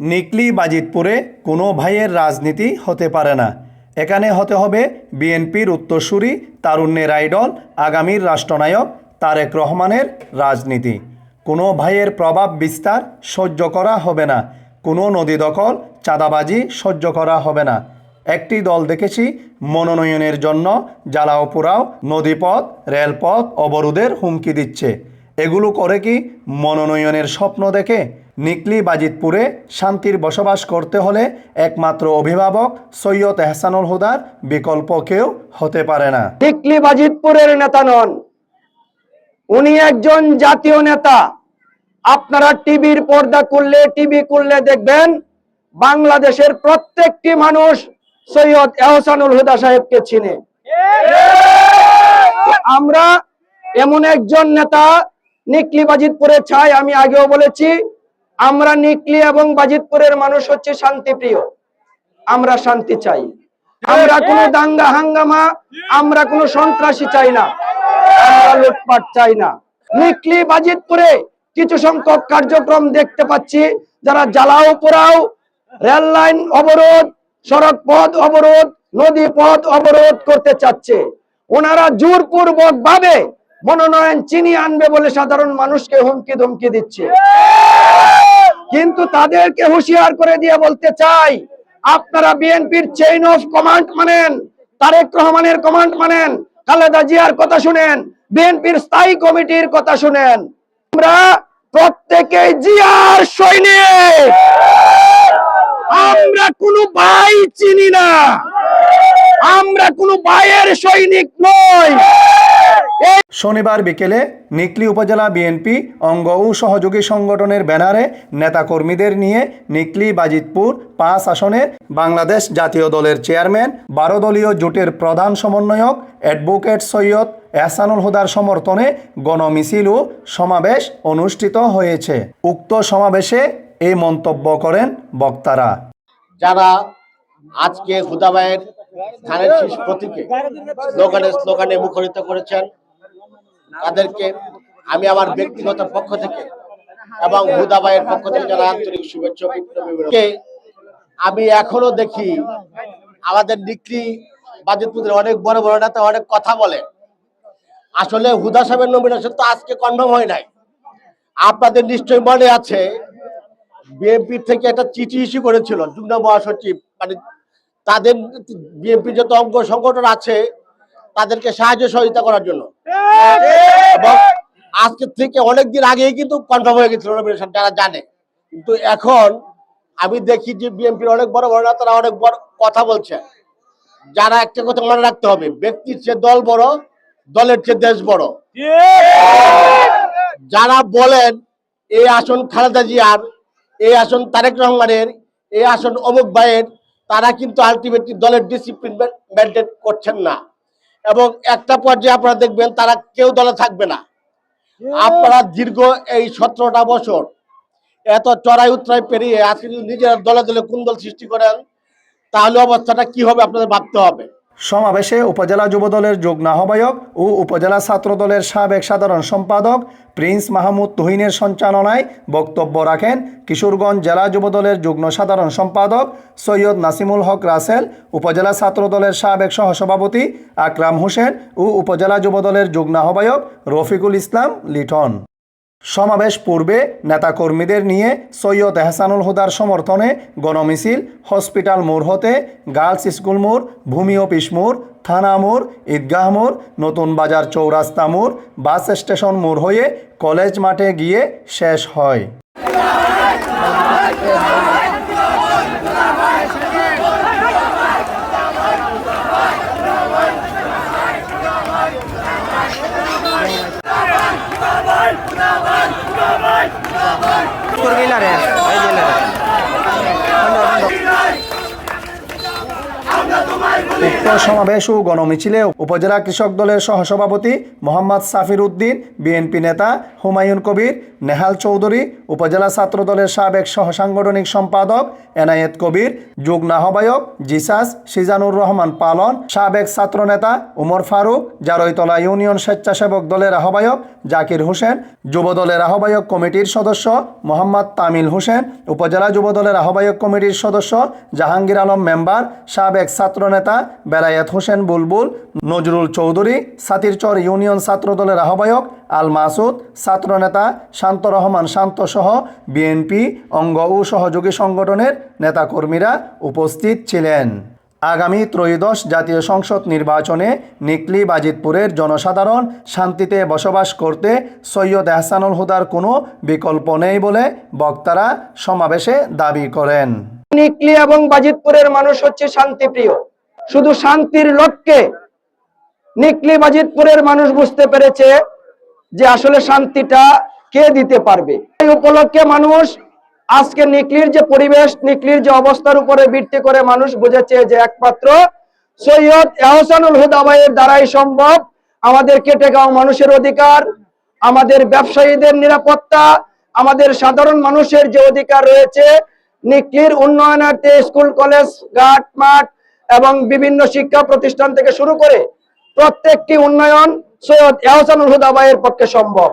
নিকলি বাজিতপুরে কোনো ভাইয়ের রাজনীতি হতে পারে না। এখানে হতে হবে বিএনপির উত্তরসূরি তারুণ্যের আইডল, আগামীর রাষ্ট্রনায়ক তারেক রহমানের রাজনীতি। কোনো ভাইয়ের প্রভাব বিস্তার সহ্য করা হবে না। কোনো নদী দখল, চাঁদাবাজি সহ্য করা হবে না। একটি দল দেখেছি মনোনয়নের জন্য জ্বালাও পোড়াও, নদীপথ, রেলপথ, অবরোধের হুমকি দিচ্ছে। এগুলো করে কি মনোনয়নের স্বপ্ন দেখে? নিকলি বাজিতপুরে শান্তির বসবাস করতে হলে একমাত্র অভিভাবক সৈয়দ এহসানুল হুদার বিকল্প কেউ হতে পারে না। টিকলি বাজিতপুরের নেতা নন। উনি একজন জাতীয় নেতা। আপনারা টিভির পর্দা করলে টিভি করলে দেখবেন বাংলাদেশের প্রত্যেকটি মানুষ সৈয়দ এহসানুল হুদা সাহেবকে চিনে। আমরা এমন একজন নেতা নিকলি বাজিতপুরে চাই আমি আগেও বলেছি আমরা নিকলি এবং বাজিতপুরের মানুষ হচ্ছে শান্তিপ্রিয়। আমরা শান্তি চাই। আমরা কোনো দাঙ্গা হাঙ্গামা, আমরা কোনো সন্ত্রাসী চাই না। আমরা লুটপাট চাই না। নিকলি বাজিতপুরে কিছু সংখ্যক কার্যক্রম দেখতে পাচ্ছি, যারা জ্বালাও পোড়াও, রেল লাইন অবরোধ, সড়ক পথ অবরোধ, নদী পথ অবরোধ করতে চাচ্ছে। ওনারা জোরপূর্বক ভাবে মনোনয়ন চিনি আনবে বলে সাধারণ মানুষকে হুমকি ধমকি দিচ্ছে। কিন্তু তাদেরকে হুঁশিয়ার করে দিয়ে বলতে চাই, আপনারা বিএনপির চেইন অফ কমান্ড মানেন, তারেক রহমানের কমান্ড মানেন, খালেদা জিয়ার কথা শুনেন, বিএনপির স্থায়ী কমিটির কথা শুনেন। আমরা প্রত্যেকে জিয়ার সৈনিক। আমরা কোনো ভাই চিনি না। আমরা কোনো ভাইয়ের সৈনিক নই। শনিবার বিকেলে নিকলি উপজেলা বিএনপি অঙ্গ ও সহযোগী সংগঠনের ব্যানারে নেতাকর্মীদের নিয়ে নিকলি বাজিতপুর পাঁচ আসনের বাংলাদেশ জাতীয় দলের চেয়ারম্যান, বারো দলীয় জোটের প্রধান সমন্বয়ক অ্যাডভোকেট সৈয়দ এহসানুল হুদার সমর্থনে গণমিছিল ও সমাবেশ অনুষ্ঠিত হয়েছে। উক্ত সমাবেশে এই মন্তব্য করেন বক্তারা। যারা আজকে শীষ প্রতীকে স্লোগানে স্লোগানে মুখরিত করেছেন তাদেরকে আমি আমার ব্যক্তিগত পক্ষ থেকে এবং হুদাবাইয়ের পক্ষ থেকে যারা আন্তরিক শুভেচ্ছা আমি এখনও দেখি আমাদের ডিগ্রি বাজিতপুরের অনেক বড় বড় নেতা অনেক কথা বলে। আসলে হুদা সাহেবের নমিনেশন তো আজকে কনফার্ম হয় নাই। আপনাদের নিশ্চয়ই মনে আছে, বিএনপি থেকে একটা চিঠি ইস্যু করেছিল যুগ্ম মহাসচিব মানে তাদের বিএনপির যত অঙ্গ সংগঠন আছে, তাদেরকে সাহায্য সহযোগিতা করার জন্য। আজকে থেকে অনেকদিন আগেই কিন্তু কনফার্ম হয়ে গেছিল নমিনেশন যারা জানে। কিন্তু এখন আমি দেখি যে বিএনপির অনেক বড় বড় তারা অনেক বড় কথা বলছে। যারা একটা কথা মনে রাখতে হবে, ব্যক্তির চেয়ে দল বড়, দলের চেয়ে দেশ বড়। যারা বলেন এই আসন খালেদা জিয়ার এই আসন তারেক রহমানের এই আসন অমুক ভাইয়ের, তারা কিন্তু আলটিমেটলি দলের ডিসিপ্লিন মেনটেন করছেন না। এবং একটা পর্যায়ে আপনারা দেখবেন তারা কেউ দলে থাকবে না। আপনারা দীর্ঘ এই সতেরোটা বছর এত চড়াই উত্তরাই পেরিয়ে আজকে যদি নিজের দলে দলে কোন দল সৃষ্টি করেন, তাহলে অবস্থাটা কি হবে আপনাদের ভাবতে হবে। সমাবেশে উপজেলা যুবদলের যুগ্ম আহ্বায়ক ও উপজেলা ছাত্রদলের সাবেক সাধারণ সম্পাদক প্রিন্স মাহমুদ তুহিনের সঞ্চালনায় বক্তব্য রাখেন কিশোরগঞ্জ জেলা যুবদলের যুগ্ম সাধারণ সম্পাদক সৈয়দ নাসিমুল হক রাসেল, উপজেলা ছাত্রদলের সাবেক সহসভাপতি আকরাম হোসেন ও উপজেলা যুবদলের যুগ্ম আহ্বায়ক রফিকুল ইসলাম লিটন। সমাবেশ পূর্বে নেতাকর্মীদের নিয়ে সৈয়দ এহসানুল হুদার সমর্থনে গণমিছিল, হসপিটাল মোড় হতে গার্লস স্কুল মোড়, ভূমি অফিস মোড়, থানা মোড়, ঈদগাহ মোড়, নতুন বাজার চৌরাস্তা মোড়, বাস স্টেশন মোড় হয়ে কলেজ মাঠে গিয়ে শেষ হয়। করবিলারে এই জেলারে উক্ত সমাবেশ ও গণমিছিলে উপজেলা কৃষক দলের সহসভাপতি মোহাম্মদ সাফির উদ্দিন, বিএনপি নেতা হুমায়ুন কবির, নেহাল চৌধুরী, উপজেলা ছাত্র দলের সাবেক সহসাংগঠনিক সম্পাদক এনায়েত কবির, যুগ্ম আহ্বায়ক জিসাস সিজানুর রহমান পালন, সাবেক ছাত্রনেতা উমর ফারুক জারৈতলা ইউনিয়ন স্বেচ্ছাসেবক দলের আহ্বায়ক জাকির হোসেন, যুব দলের আহ্বায়ক কমিটির সদস্য মোহাম্মদ তামিল হোসেন, উপজেলা যুব দলের আহ্বায়ক কমিটির সদস্য জাহাঙ্গীর আলম মেম্বার, সাবেক ছাত্রনেতা বেলায়েত হোসেন বুলবুল, নজরুল চৌধুরী সাতিরচর ইউনিয়ন ছাত্র দলের আহ্বায়ক, আল মাসুদ ছাত্রনেতা শান্ত রহমান শান্ত সহ বিএনপি, অঙ্গ ও সহযোগী সংগঠনের নেতাকর্মীরা উপস্থিত ছিলেন। আগামী ত্রয়োদশ জাতীয় সংসদ নির্বাচনে নিকলি বাজিতপুরের জনসাধারণ শান্তিতে বসবাস করতে সৈয়দ এহসানুল হুদার কোনো বিকল্প নেই বলে বক্তারা সমাবেশে দাবি করেন। নিকলি এবং বাজিতপুরের মানুষ হচ্ছে শান্তিপ্রিয়। শুধু শান্তির লক্ষ্যে নিকলি বাজিতপুরের মানুষ বুঝতে পেরেছে যে আসলে শান্তিটা কে দিতে পারবে। এই উপলক্ষে মানুষ আজকে নিকলির যে পরিবেশ, নিকলির যে অবস্থার উপরে ভিত্তি করে মানুষ বুঝেছে যে একমাত্র সৈয়দ এহসানুল হুদাবাইয়ের দ্বারাই সম্ভব আমাদের কেটেগাঁও মানুষের অধিকার, আমাদের ব্যবসায়ীদের নিরাপত্তা, আমাদের সাধারণ মানুষের যে অধিকার রয়েছে, নিকলির উন্নয়নার্থে স্কুল, কলেজ, ঘাট, মাঠ এবং বিভিন্ন শিক্ষা প্রতিষ্ঠান থেকে শুরু করে প্রত্যেকটি উন্নয়ন সৈয়দ এহসানুল হুদাবাইয়ের পক্ষে সম্ভব।